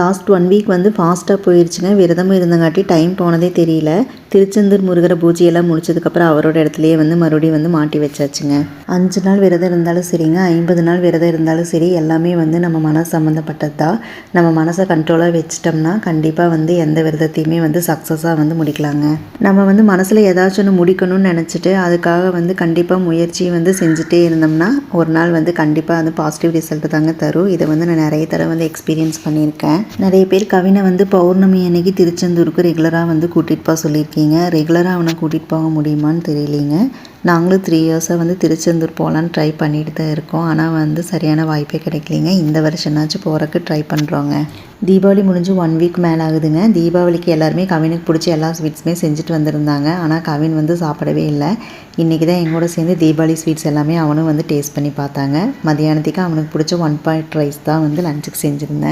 Last one week வந்து ஃபாஸ்ட்டாக போயிடுச்சுங்க விரதமும் இருந்தங்காட்டி டைம் போனதே தெரியல. திருச்செந்தூர் முருகரை பூஜையெல்லாம் முடிச்சதுக்கப்புறம் அவரோட இடத்துலையே வந்து மறுபடியும் வந்து மாட்டி வச்சாச்சுங்க. அஞ்சு நாள் விரதம் இருந்தாலும் சரிங்க ஐம்பது நாள் விரதம் இருந்தாலும் சரி எல்லாமே வந்து நம்ம மனசு சம்மந்தப்பட்டது தான் நம்ம மனசை கண்ட்ரோலாக வச்சிட்டோம்னா கண்டிப்பாக வந்து எந்த விரதத்தையுமே வந்து சக்ஸஸாக வந்து முடிக்கலாங்க. நம்ம வந்து மனசில் ஏதாச்சும் ஒன்று முடிக்கணும்னு நினச்சிட்டு அதுக்காக வந்து கண்டிப்பாக முயற்சி வந்து செஞ்சுட்டே இருந்தோம்னா ஒரு நாள் வந்து கண்டிப்பாக வந்து பாசிட்டிவ் ரிசல்ட் தாங்க தரும். இதை வந்து நான் நிறைய தடவை வந்து எக்ஸ்பீரியன்ஸ் பண்ணியிருக்கேன். நிறைய பேர் கவினை வந்து பௌர்ணமி அன்னைக்கு திருச்செந்தூருக்கு ரெகுலராக வந்து கூட்டிகிட்டு போக இருக்கீங்க ரெகுலராக அவனை கூட்டிகிட்டு போக முடியுமான்னு தெரியலைங்க. நாங்களும் த்ரீ இயர்ஸாக வந்து திருச்செந்தூர் போகலான்னு ட்ரை பண்ணிட்டு தான் இருக்கோம். ஆனால் வந்து சரியான வாய்ப்பே கிடைக்கலிங்க. இந்த வருஷம்னாச்சும் போகிறக்கு ட்ரை பண்ணுறோங்க தீபாவளி முடிஞ்சு ஒன் வீக் மேலே ஆகுதுங்க. தீபாவளிக்கு எல்லாருமே கவினுக்கு பிடிச்ச எல்லா ஸ்வீட்ஸுமே செஞ்சுட்டு வந்திருந்தாங்க. ஆனால் கவின் வந்து சாப்பிடவே இல்லை. இன்றைக்கி தான் எங்கூட சேர்ந்து தீபாவளி ஸ்வீட்ஸ் எல்லாமே அவனும் வந்து டேஸ்ட் பண்ணி பார்த்தாங்க. மதியானத்துக்கு அவனுக்கு பிடிச்ச ஒன் பாயிண்ட் ரைஸ் தான் வந்து லஞ்சுக்கு செஞ்சுருந்தேன்.